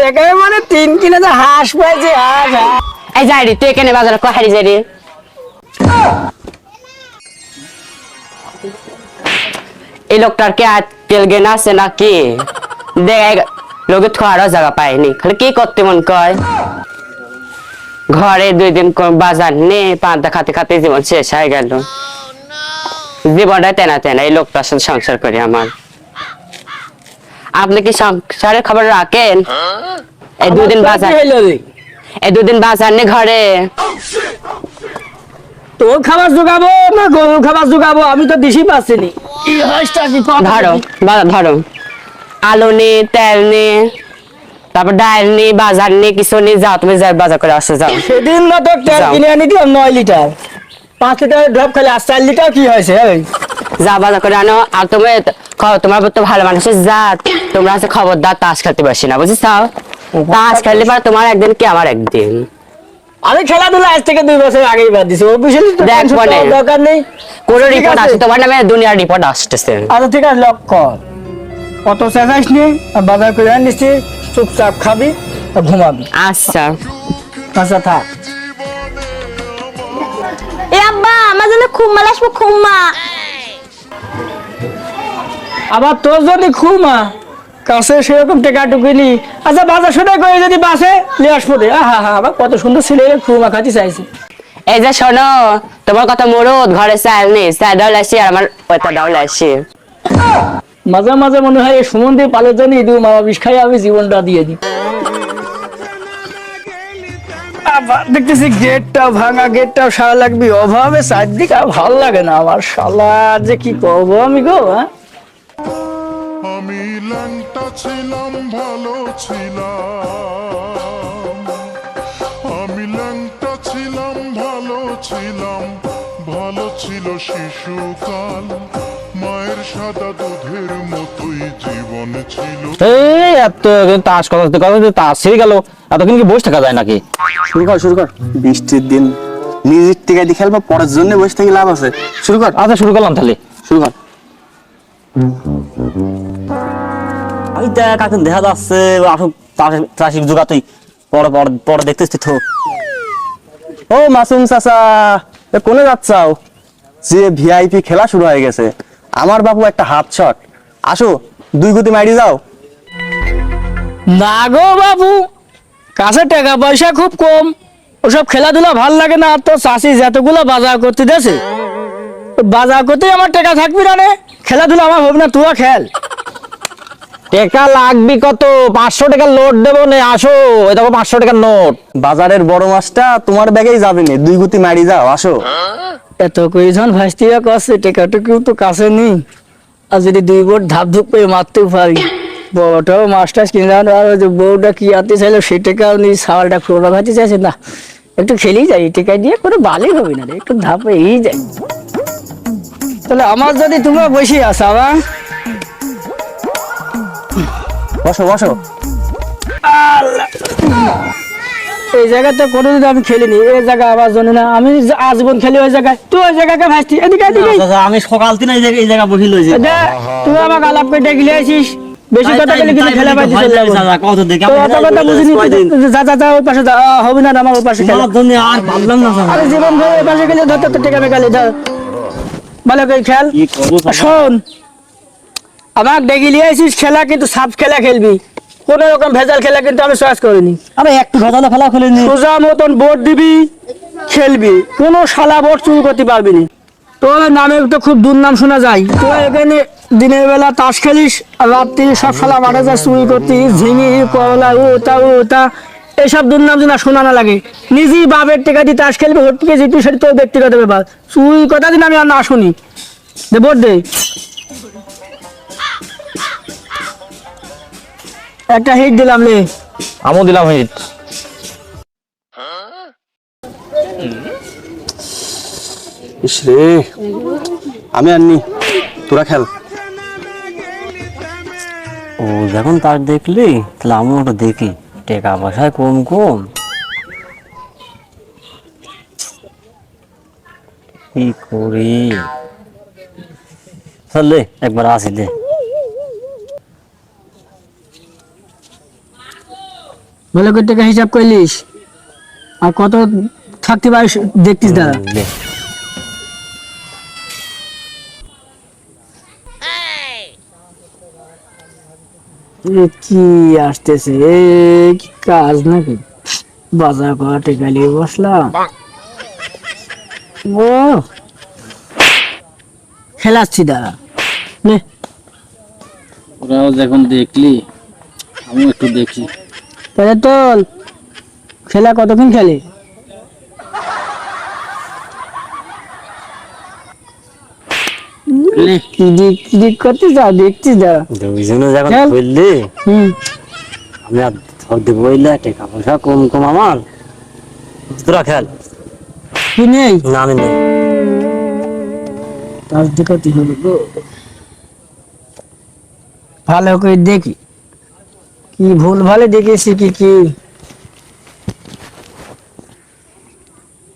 দেখে মানে তিন কিলো তো হাঁস পাইছে, হাঁস। এই যাই রে, তুই এখানে বাজারে কয় হারি যাই রে এই লোকটার কে তেল গেনা আছে নাকি? দেখ লোকে জায়গা পায়নি। খালি কি করতে মন কয়? ঘরে দুই দিন বাজার নে পান্তা খাতে খাতে জীবন শেষ হয়ে গেল। জীবনটা তেনা তেনা, এই লোকটার সাথে সংসার করি আমার। আপনি কি সংসারের খবর রাখেন? এই দুদিন এই দুদিন বাজার নেই ঘরে। তোর খাবার জোগাবো না গরুর খাবার জোগাবো? আমি তো দিশি পাচ্ছি নি। এই হাঁসটা কি কত ধরো বাজার ধরো। আলু নে তেল নে তারপর ডাল নে বাজার নে কিছু নে যাও তুমি যাও বাজার করে আসো যাও। সেদিন না তো তেল কিনে আনি দিলাম নয় লিটার। পাঁচ লিটার ড্রপ খালি আর চার লিটার কি হয়েছে এই? যা বাজার করে আনো। আর তুমি তোমার তো ভালো মানুষের জাত। তোমরা আছে খবরদার তাস খেলতে বসি না বুঝিস তাস খেললে পারে তোমার একদিন কি আমার একদিন? আমি খেলাধুলা আজ থেকে দুই বছর আগেই বাদ দিছি। অফিসিয়ালি তো দেখ tension দরকার নেই। কোনো রিপোর্ট আছে। আসে তোমার নামে দুনিয়ার রিপোর্ট আসতেছে। আচ্ছা ঠিক আছে লক কর। অত চেঁচাইস নি বাজার করে আনিছি চুপচাপ খাবি আর ঘুমাবি। আচ্ছা। আচ্ছা থাক। এ আব্বা আমার জন্য খুম্মা আসব খুম্মা আবার তোর যদি খুমা কাছে সেরকম টেকা টুকিনি আচ্ছা বাজার সদাই করে যদি বাসে নিয়ে আসব রে আহা হা আবার কত সুন্দর ছেলে খুমা খাতি চাইছি। এই যে শোনো তোমার কথা মরদ ঘরে চাল নেই চাল ডাউল আসি আর আমার পয়সা ডাউল আসি মাঝে মাঝে মনে হয় এই সুমন্দির পালের জন্য ইদু মামা বিষ খাই আমি জীবনটা দিয়ে দিই। দেখতেছি গেটটা ভাঙা গেটটা সারা লাগবে অভাবে চারদিকে আর ভালো লাগে না আমার শালা যে কি করব আমি গো হ্যাঁ? আমি ল্যাংটা ছিলাম ভালো ছিলাম। আমি ল্যাংটা ছিলাম ভালো ছিলাম। ভালো ছিল শিশুকাল মায়ের সাদা দুধের মতোই জীবন ছিল। এই এত তাস কথা কথা তাস ছেড়ে গেল এতক্ষণ কি বসে থাকা যায় নাকি? শুরু কর শুরু কর। বৃষ্টির দিন নিজের টিকা দিয়ে খেলব পরের জন্য বসে থেকে লাভ আছে। শুরু কর। আচ্ছা শুরু করলাম তাহলে। শুরু কর। আমি দেখ, এখন দেখা যাচ্ছে, আসুক ট্রাফিক পরে দেখতেছি তো। ও মাসুম কোনে যাচ্ছাও? যে ভিআইপি খেলা শুরু হয়ে গেছে। আমার বাবু একটা হাফ শট। আসো, দুই গুতি মাইরি যাও। না গো বাবু, কাছে টাকা পয়সা খুব কম। ওসব খেলাধুলা ভালো লাগে না, তো চাষি যতগুলো বাজার করতে দেছে বাজার করতে আমার টাকা থাকবি না খেলাধুলা আমার হবে না খেল। টাকা লাগবি কত? পাঁচশো টাকার দেবো নে আসো। দেখো পাঁচশো টাকার নোট। বাজারের বড় মাছটা তোমার ব্যাগেই যাবে না। দুই গুতি মারি যাও আসো। এত কইজন টেকাটুকিও তো কাছে নেই। আর যদি দুই বোট ধাপ ধুপ করে মারতে পারি বড়টাও মাস্টার কিনে আনো, আর যে বউটা কি আনতে চাইলো সে টেকাও নেই সাওয়ালটা খোলা চাইছে না। একটু খেলেই যাই টেকা দিয়ে কোনো ভালোই হবে না রে একটু ধাপ এই যাই। তাহলে আমার যদি তোমরা বসে আসো আমার বসো বসো এই জায়গাতে কোনোদিন আমি খেলিনি এই জায়গা আমার জন্য না আমি আজীবন খেলি ওই জায়গায় তুই ওই জায়গাকে ভাসতি এদিকে এদিকে আমি সকাল দিন এই জায়গায় এই জায়গা বসি লইছি তুই আমাকে আলাপ করে ডেকে আসিস বেশি কথা বলে কিছু খেলা পাইছিস কত দেখে তো অত কথা বুঝিনি যা যা যা ওই পাশে যা হবে না আমার ওই পাশে খেলা আর ভাবলাম না আরে জীবন ভর ওই পাশে গেলে ধর তো টেকা মেকালি ধর ভালো করে খেল। শোন আমাকে ডেকে নিয়ে আসিস খেলা কিন্তু সাপ খেলা খেলবি। কোন রকম ভেজাল খেলা কিন্তু আমি চয়েস করিনি। আরে একটু ভেজালে খেলা খেলেনি। সোজা মতন বোর্ড দিবি খেলবি। কোনো শালা বোর্ড চুরি করতে পারবি না। তোর নামে তো খুব দুর্নাম শোনা যায়। তো এখানে দিনের বেলা তাস খেলিস রাত্রি সব শালা মাঠে যা চুরি করতিস ঝিঙি করলা ও তা ও তা এসব দুর্নাম যেন শোনা না লাগে। নিজেই বাপের টেকা দিয়ে তাস খেলবি ওর থেকে জিতবি সেটা তোর ব্যক্তিগত ব্যাপার। তুই কথা দিন আমি আর না শুনি। দে বোর্ড দে। একটা হিট দিলাম লে আমও দিলাম হিট ইস রে আমি আননি তোরা খেল। ও যখন তার দেখলি তাহলে আমি ওটা দেখি। টাকা পয়সা কম কম কি করি? চলে একবার আসি দে। ভালো করে টাকা হিসাব করলিস। আর কত থাকতে পারিস দেখতিস দাদা। কি আসতেছে? এ কি কাজ নাকি? বাজার করা টেকা নিয়ে বসলাম ও। খেলাচ্ছি দাদা নে। ওরাও যখন দেখলি আমি একটু দেখি। তাহলে তোল। খেলা কতক্ষণ খেলে? লে, কি দিক দিক করতে যাও দেখছিস দাদা দুইজনে যখন বললি হুম। আমি আর ধরতে বইলে টাকা পয়সা কম কম আমার। তোরা খেল। কি নেই? না আমি নেই। তার দেখাতে হবে গো? ভালো করে দেখি। কি ভুল ভালো দেখেছি কি কি?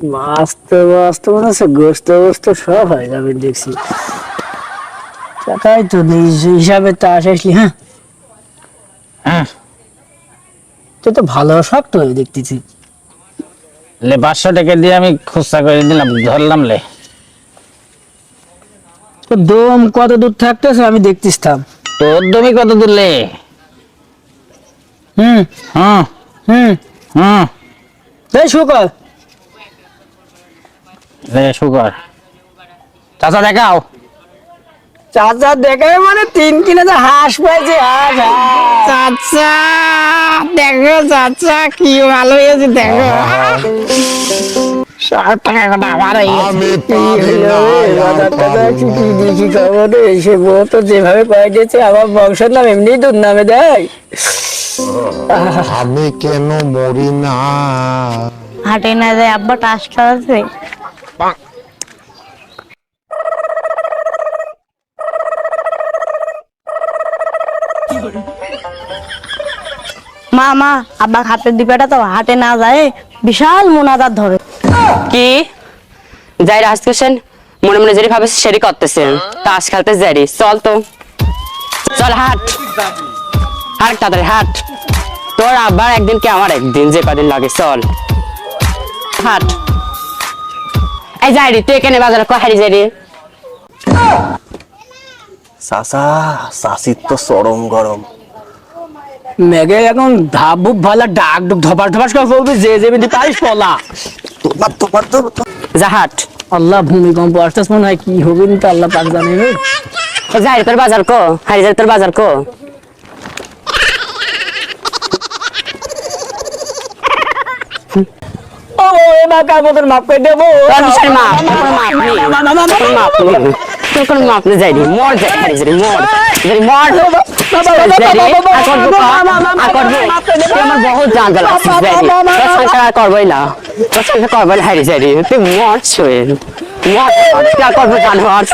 মাস্ত মাস্ত মনে হচ্ছে গোস্ত গোস্ত সব হয়ে যাবে দেখছি। টাকাই তো হিসাবে তা আসলি হ্যাঁ? হ্যাঁ। তুই তো ভালো শক্ত হয়ে দেখতেছি। লে পাঁচশো টাকা দিয়ে আমি খুচরা করে দিলাম ধরলাম লে। তো দম কত দূর থাকতেছে আমি দেখতেছিলাম। তোর দমি কত দিলে হুম। হ্যাঁ। হুম। হ্যাঁ। এই শুকর। লে সুগার চাচা দেখাও। চাচা দেখে মানে তিন কিলো তো হাঁস পাইছে হাঁস। চাচা দেখো চাচা কি ভালো হয়েছে দেখো। যেভাবে আমার বংশের নাম এমনি দুধ নামে দেয়। আমি কেন মরি না? হাটে না যায় আব্বা টাস খেলাচ্ছে মা মা আব্বা হাতের দিপাটা তো হাটে না যায়, বিশাল মোনাজার ধরে। কি? যাই রাজকৃষ্ণ মনে মনে যেটি ভাবে সেটি করতেছে। তাস খেলতে যাই চল তো। চল, হাট। হাট তাড়াতাড়ি, হাট। তোর আবার একদিন কি আমার একদিন, যে কদিন লাগে, চল। হাট। এই যাই রে, তুই এখানে বাজারে কহারি যাই রে চাচা চাষির তো চরম গরম মেঘে এখন ধাপ ভুপ ভালো ডাক ডুক ধপাস ধপাস করে পড়বি যে যে বিধি পারিস পলা তোমার তোমার তো যা হাট আল্লাহ ভূমিকম্প আসতে মনে হয় কি হবে তো আল্লাহ পাক জানে। যাই তোর বাজার কো হারি যাই তোর বাজার কো ও এবার কার মতন মাপ করে দেবো মাপ মাপ মাপ নেই তোর কোনো মাপ না যাই রে মর যাই হারি যাই মর যাই মর? আমার বহুত জান জ্বালা আছিস, যাই রে। তোর সংসার আর না তোর সংসার করবোই না হারি যাই তুই মর ছুঁয়ে মর তুই করব জানোয়ার